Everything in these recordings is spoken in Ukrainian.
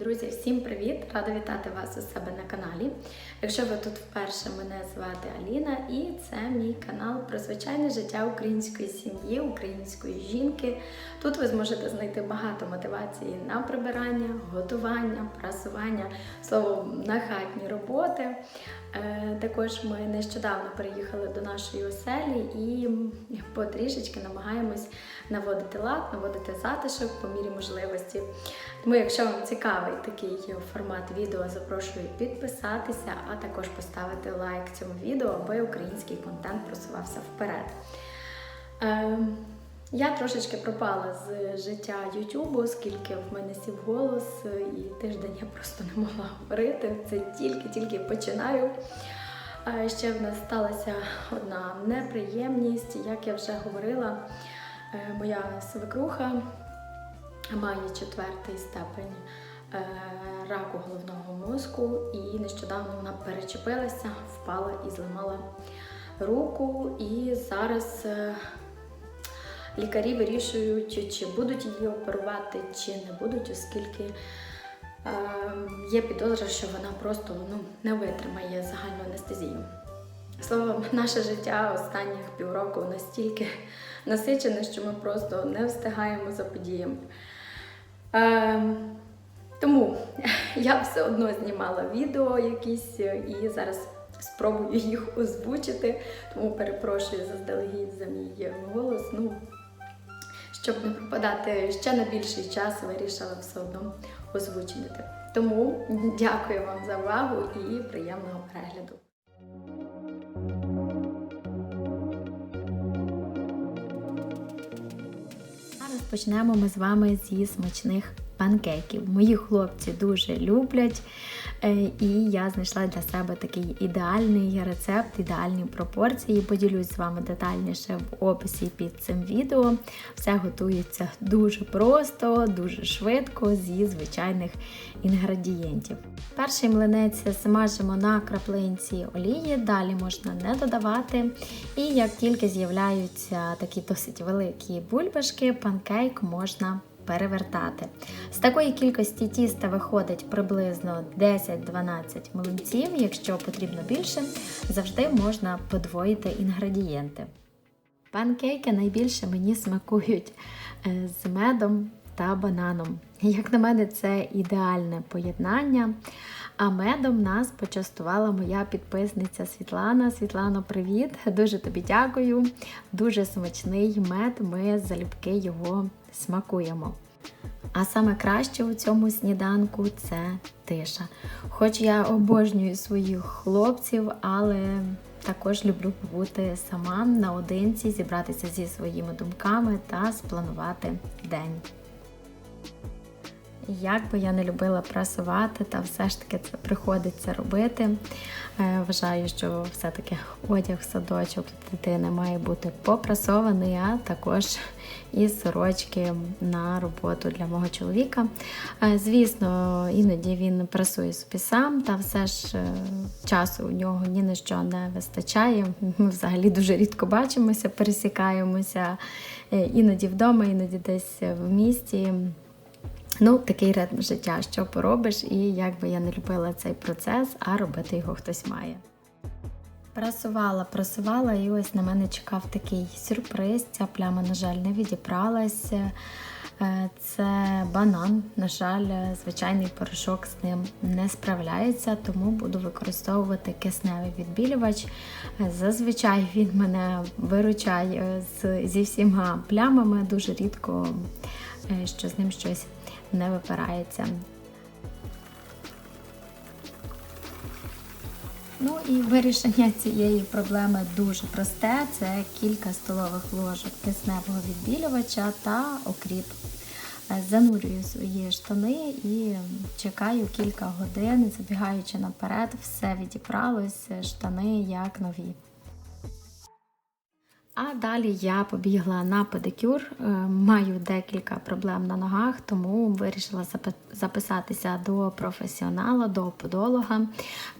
Друзі, всім привіт! Рада вітати вас у себе на каналі. Якщо ви тут вперше, мене звати Аліна, і це мій канал про звичайне життя української сім'ї, української жінки. Тут ви зможете знайти багато мотивації на прибирання, готування, прасування, словом, на хатні роботи. Е, Також ми нещодавно переїхали до нашої оселі і потрішечки намагаємось наводити лад, наводити затишок по мірі можливості. Тому, якщо вам цікавий такий формат відео, запрошую підписатися, а також поставити лайк цьому відео, аби український контент просувався вперед. Я трошечки пропала з життя Ютубу, оскільки в мене сів голос, і тиждень я просто не могла говорити. Це тільки-тільки починаю. А ще в нас сталася одна неприємність, як я вже говорила, е, моя свекруха має четвертий степень е, раку головного мозку, і нещодавно вона перечепилася, впала і зламала руку. І зараз е, лікарі вирішують, чи будуть її оперувати, чи не будуть, оскільки е, є підозра, що вона просто ну, не витримає загальну анестезію. Словом, наше життя останніх півроку настільки насичене, що ми просто не встигаємо за подіями. Е, тому я все одно знімала відео якісь і зараз спробую їх озвучити, тому перепрошую заздалегідь за мій голос. Ну, щоб не пропадати ще на більший час, вирішила все одно озвучити. Тому дякую вам за увагу і приємного перегляду. Зараз почнемо ми з вами зі смачних панкейків. Мої хлопці дуже люблять, е, і я знайшла для себе такий ідеальний рецепт, ідеальні пропорції. Поділюсь з вами детальніше в описі під цим відео. Все готується дуже просто, дуже швидко, зі звичайних інгредієнтів. Перший млинець смажимо на краплинці олії, далі можна не додавати. І як тільки з'являються такі досить великі бульбашки, панкейк можна перевертати. З такої кількості тіста виходить приблизно 10-12 млинців. Якщо потрібно більше, завжди можна подвоїти інгредієнти. Панкейки найбільше мені смакують е, з медом та бананом. Як на мене, це ідеальне поєднання. А медом нас почастувала моя підписниця Світлана. Світлано, привіт! Дуже тобі дякую. Дуже смачний мед. Ми залюбки його смакуємо. А саме краще у цьому сніданку це тиша. Хоч я обожнюю своїх хлопців, але також люблю побути сама наодинці, зібратися зі своїми думками та спланувати день. Як би я не любила прасувати, та все ж таки це приходиться робити. Е, Вважаю, що все-таки одяг садочок дитини має бути попрасований, а також і сорочки на роботу для мого чоловіка. Е, Звісно, іноді він прасує собі сам, та все ж е, часу у нього ні на що не вистачає. Ми взагалі дуже рідко бачимося, пересікаємося іноді вдома, іноді десь в місті. Ну, такий ритм життя, що поробиш, і як би я не любила цей процес, а робити його хтось має. Прасувала, прасувала, і ось на мене чекав такий сюрприз. Ця пляма, на жаль, не відібралась. Е, Це банан. На жаль, звичайний порошок з ним не справляється, тому буду використовувати кисневий відбілювач. Зазвичай він мене виручає зі всіма плямами, дуже рідко, що з ним щось не випирається. Ну і вирішення цієї проблеми дуже просте: це кілька столових ложок кисневого відбілювача та окріп. Е, Занурюю свої штани і чекаю кілька годин, забігаючи наперед, все відібралось, штани як нові. А далі я побігла на педикюр. Е, Маю декілька проблем на ногах, тому вирішила записатися до професіонала, до подолога.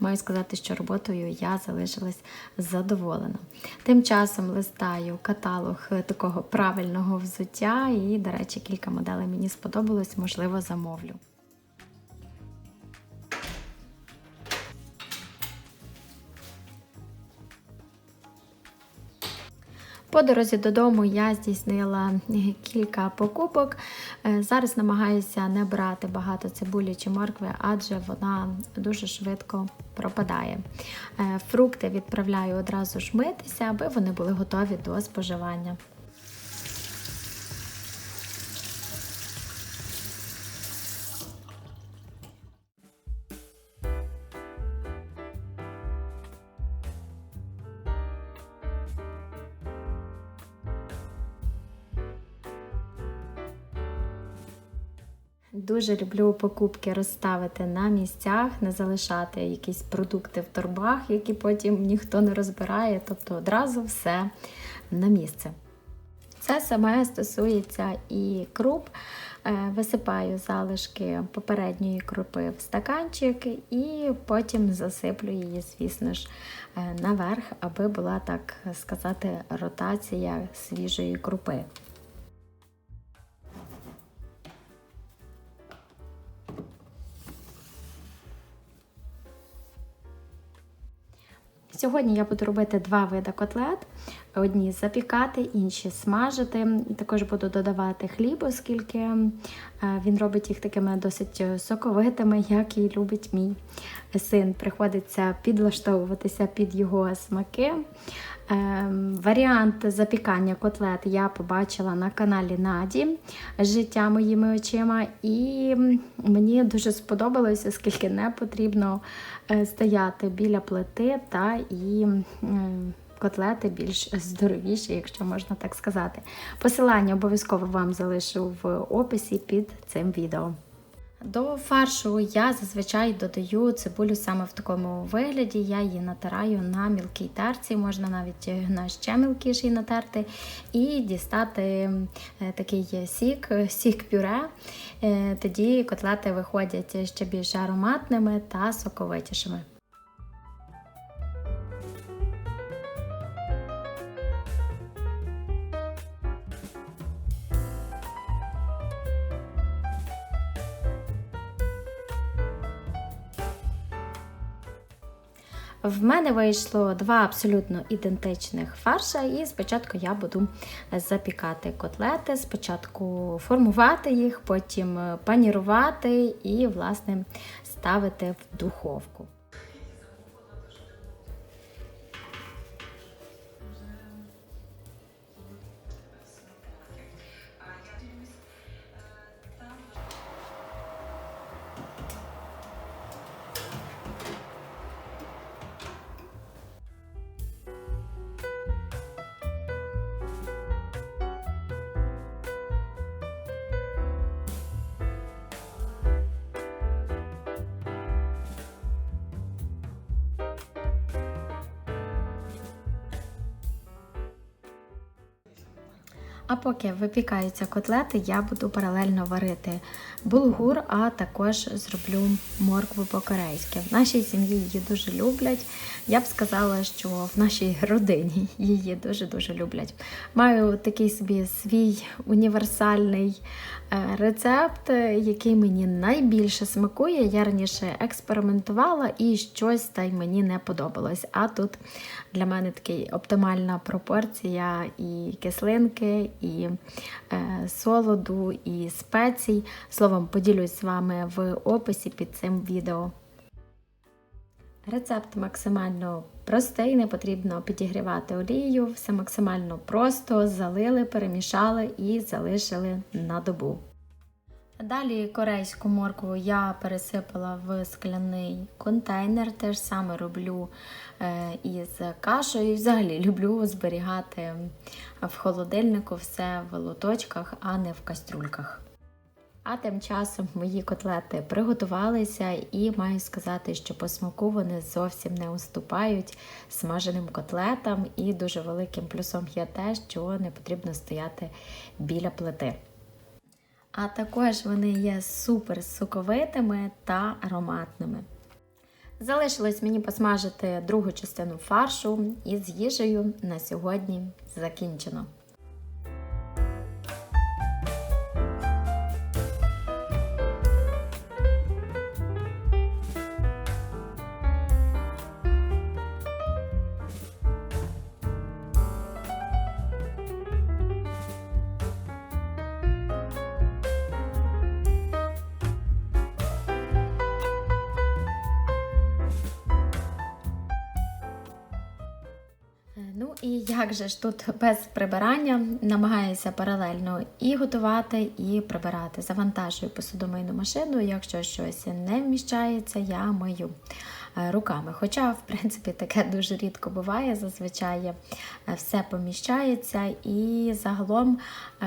Маю сказати, що роботою я залишилась задоволена. Тим часом листаю каталог такого правильного взуття, і, до речі, кілька моделей мені сподобалось, можливо, замовлю. По дорозі додому я здійснила кілька покупок. Е, Зараз намагаюся не брати багато цибулі чи моркви, адже вона дуже швидко пропадає. Е, Фрукти відправляю одразу ж митися, аби вони були готові до споживання. Дуже люблю покупки розставити на місцях, не залишати якісь продукти в торбах, які потім ніхто не розбирає, тобто одразу все на місце. Це саме стосується і круп. Е, Висипаю залишки попередньої крупи в стаканчик і потім засиплю її, звісно ж, е, наверх, аби була, так сказати, ротація свіжої крупи. Сьогодні я буду робити два види котлет: одні запікати, інші смажити. Також буду додавати хліб, оскільки е, він робить їх такими досить соковитими, як і любить мій син. Приходиться підлаштовуватися під його смаки. Ем, Варіант запікання котлет я побачила на каналі Наді Життя моїми очима, і мені дуже сподобалось, оскільки не потрібно е, стояти біля плити та і котлети більш здоровіші, якщо можна так сказати. Посилання обов'язково вам залишу в описі під цим відео. До фаршу я зазвичай додаю цибулю саме в такому вигляді. Я її натираю на мілкій тарці, можна навіть на ще мілкіший натерти, і дістати е, такий сік, сік пюре. Е, Тоді котлети виходять ще більш ароматними та соковитішими. В мене вийшло два абсолютно ідентичних фарша, і спочатку я буду запікати котлети, спочатку формувати їх, потім панірувати і, власне, ставити в духовку. А поки випікаються котлети, я буду паралельно варити булгур, а також зроблю моркву по-корейськи. В нашій сім'ї її дуже люблять. Я б сказала, що в нашій родині її дуже-дуже люблять. Маю такий собі свій універсальний е, рецепт, який мені найбільше смакує. Я раніше експериментувала і щось та й мені не подобалось. А тут для мене така оптимальна пропорція і кислинки, і е, солоду, і спецій. Словом, поділюсь з вами в описі під цим відео. Рецепт максимально простий, не потрібно підігрівати олію, все максимально просто залили, перемішали і залишили на добу. Далі корейську моркву я пересипала в скляний контейнер, те ж саме роблю е, із кашею. Взагалі люблю зберігати в холодильнику все в лоточках, а не в кастрюльках. А тим часом мої котлети приготувалися, і маю сказати, що по смаку вони зовсім не уступають смаженим котлетам, і дуже великим плюсом є те, що не потрібно стояти біля плити. А також вони є супер соковитими та ароматними. Залишилось мені посмажити другу частину фаршу і з їжею на сьогодні закінчено. І як же ж тут без прибирання намагаюся паралельно і готувати, і прибирати. Завантажую посудомийну машину. Якщо щось не вміщається, я мию е, руками. Хоча, в принципі, таке дуже рідко буває. Зазвичай е, все поміщається, і загалом е,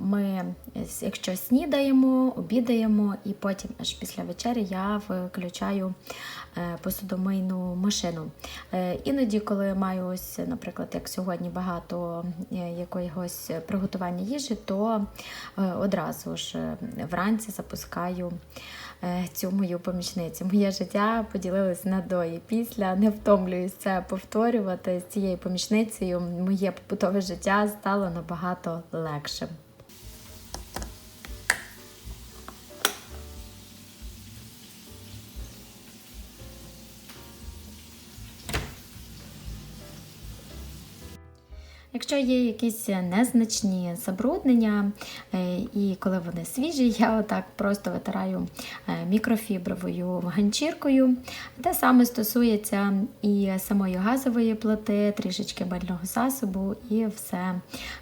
ми, якщо снідаємо, обідаємо, і потім аж після вечері я включаю посудомийну машину. Е, Іноді, коли маю ось, наприклад, як сьогодні багато е, якогось приготування їжі, то е, одразу ж е, вранці запускаю е, цю мою помічницю. Моє життя поділилось на до і після. Не втомлююсь це повторювати з цією помічницею. Моє побутове життя стало набагато легшим. Якщо є якісь незначні забруднення, е, і коли вони свіжі, я отак просто витираю е, мікрофібровою ганчіркою. Те саме стосується і самої газової плити, трішечки мильного засобу, і все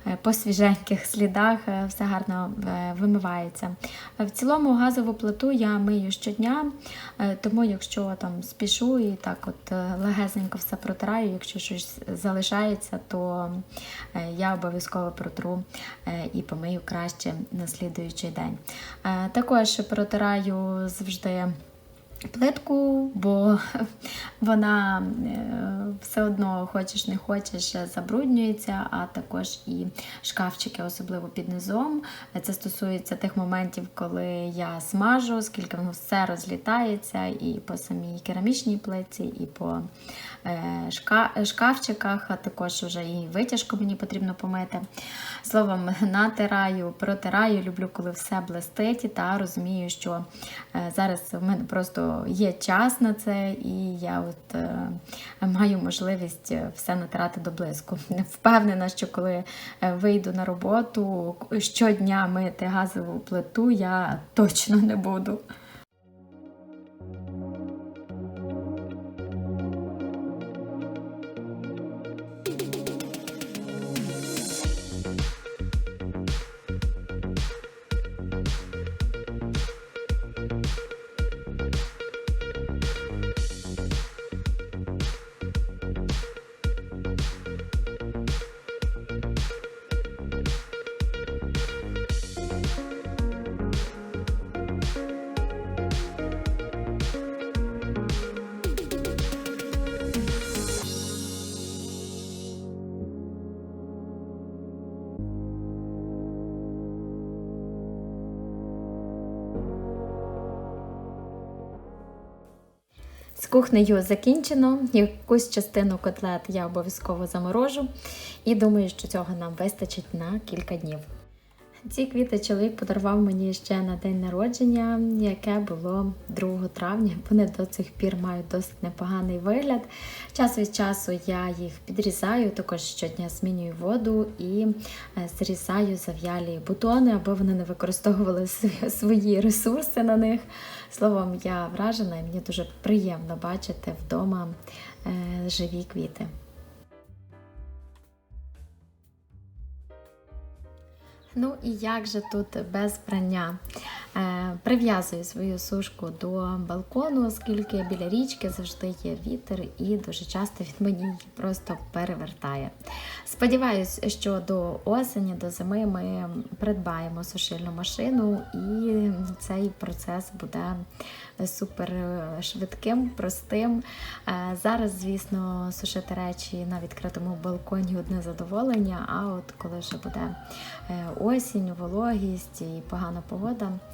е, по свіженьких слідах все гарно вимивається. В цілому газову плиту я мию щодня, тому якщо там спішу і так от легесенько все протираю, якщо щось залишається, то я обов'язково протру е, і помию краще на слідуючий день. Е, також протираю завжди. Плитку, бо вона все одно, хочеш не хочеш, забруднюється, а також і шкафчики, особливо під низом. Це стосується тих моментів, коли я смажу, оскільки воно все розлітається і по самій керамічній плиці, і по шкафчиках, а також вже і витяжку мені потрібно помити. Словом, натираю, протираю, люблю, коли все блистить, та розумію, що зараз в мене просто є час на це, і я от маю можливість все натирати до блиску. Впевнена, що коли вийду на роботу щодня мити газову плиту, я точно не буду. Кухнею закінчено. Якусь частину котлет я обов'язково заморожу і думаю, що цього нам вистачить на кілька днів. Ці квіти чоловік подарував мені ще на день народження, яке було 2 травня. Вони до цих пір мають досить непоганий вигляд. Час від часу я їх підрізаю, також щодня змінюю воду і е, зрізаю зав'ялі бутони, аби вони не використовували свої ресурси на них. Словом, я вражена і мені дуже приємно бачити вдома е, живі квіти. Ну і як же тут без прання? Е, Прив'язую свою сушку до балкону, оскільки біля річки завжди є вітер, і дуже часто він мені її просто перевертає. Сподіваюсь, що до осені, до зими ми придбаємо сушильну машину, і цей процес буде супер швидким, простим. Е, Зараз, звісно, сушити речі на відкритому балконі одне задоволення. А от коли вже буде е, осінь, вологість і погана погода,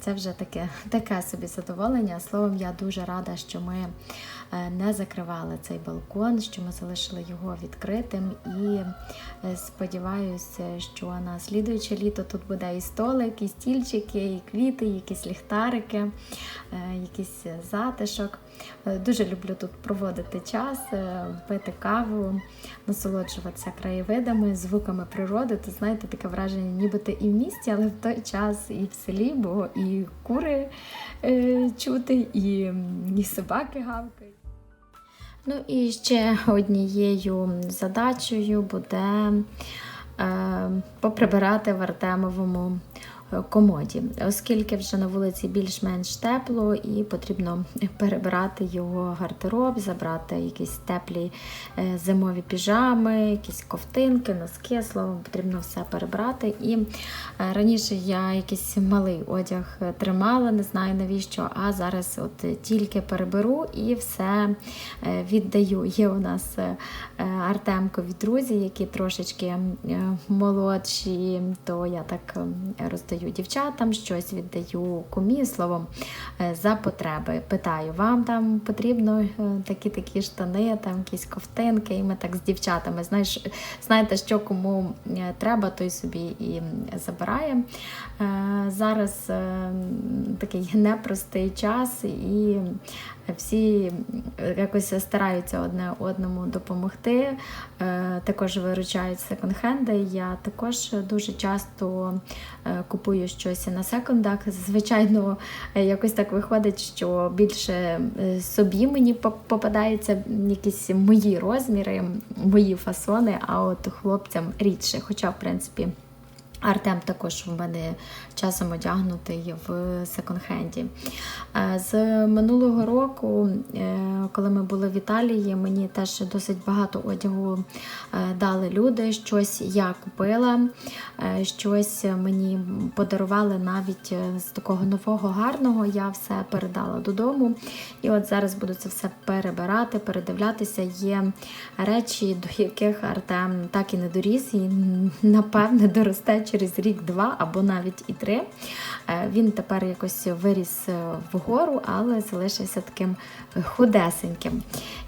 це вже таке таке собі задоволення. Словом, я дуже рада, що ми е, не закривали цей балкон, що ми залишили його відкритим. І е, сподіваюся, що на слідуюче літо тут буде і столик, і стільчики, і квіти, і якісь ліхтарики, е, якийсь затишок. Дуже люблю тут проводити час, пити каву, насолоджуватися краєвидами, звуками природи. То знаєте, таке враження, ніби ти і в місті, але в той час і в селі, бо і кури е, чути, і, і собаки гавкають. Ну і ще однією задачею буде е, поприбирати в Артемовому комоді, оскільки вже на вулиці більш-менш тепло і потрібно перебирати його гардероб, забрати якісь теплі е, зимові піжами, якісь ковтинки, носки, словом, потрібно все перебрати. І е, раніше я якийсь малий одяг е, тримала, не знаю навіщо, а зараз от е, тільки переберу і все е, віддаю. Є у нас е, е, Артемкові друзі, які трошечки е, молодші, то я так е, роздаю дівчатам, щось віддаю кумі, словом, е, за потреби. Питаю, вам там потрібно е, такі-такі штани, там якісь ковтинки, і ми так з дівчатами. Знаєш, знаєте, що кому е, треба, той собі і забирає. Е, Зараз е, такий непростий час, і всі якось стараються одне одному допомогти. Е, Також виручають секонд-хенди. Я також дуже часто е, купую щось на секондах. Звичайно, е, якось так виходить, що більше е, собі мені поп- попадаються якісь мої розміри, мої фасони, а от хлопцям рідше. Хоча, в принципі, Артем також в мене часом одягнутий в секонд-хенді. Е, З минулого року, е, коли ми були в Італії, мені теж досить багато одягу е, дали люди. Щось я купила, щось мені подарували навіть з такого нового гарного. Я все передала додому. І от зараз буду це все перебирати, передивлятися. Є речі, до яких Артем так і не доріс, і напевне доросте через рік-два або навіть і три. Е, Він тепер якось виріс е, вгору, але залишився таким худесеньким.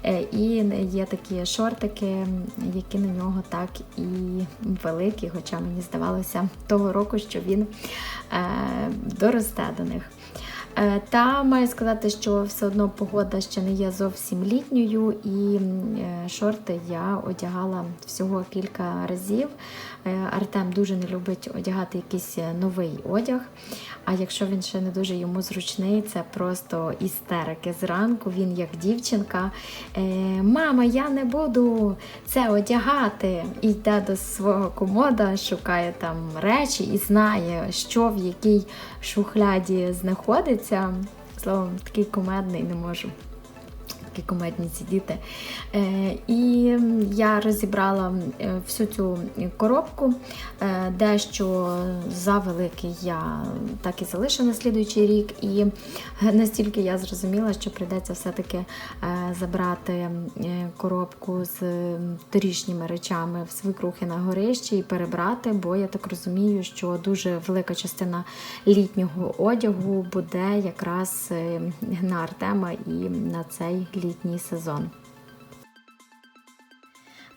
Е, І є такі шортики, які на нього так і великі, хоча мені здавалося того року, що він доросте до них. Е, Та маю сказати, що все одно погода ще не є зовсім літньою, і е, шорти я одягала всього кілька разів. Е, Артем дуже не любить одягати якийсь новий одяг. А якщо він ще не дуже йому зручний, це просто істерики. Зранку він, як дівчинка, мама, я не буду це одягати. І йде до свого комода, шукає там речі і знає, що в якій шухляді знаходиться. Словом, такий кумедний не можу. Такі комедні ці діти. Е, і я розібрала е, всю цю коробку, е, дещо завеликий я так і залишу на слідуючий рік. І настільки я зрозуміла, що прийдеться все-таки забрати коробку з торішніми речами в свекрухи на горищі і перебрати, бо я так розумію, що дуже велика частина літнього одягу буде якраз на Артема і на цей літній сезон.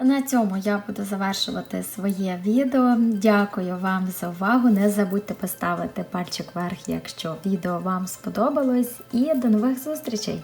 На цьому я буду завершувати своє відео. Дякую вам за увагу. Не забудьте поставити пальчик вверх, якщо відео вам сподобалось. І до нових зустрічей!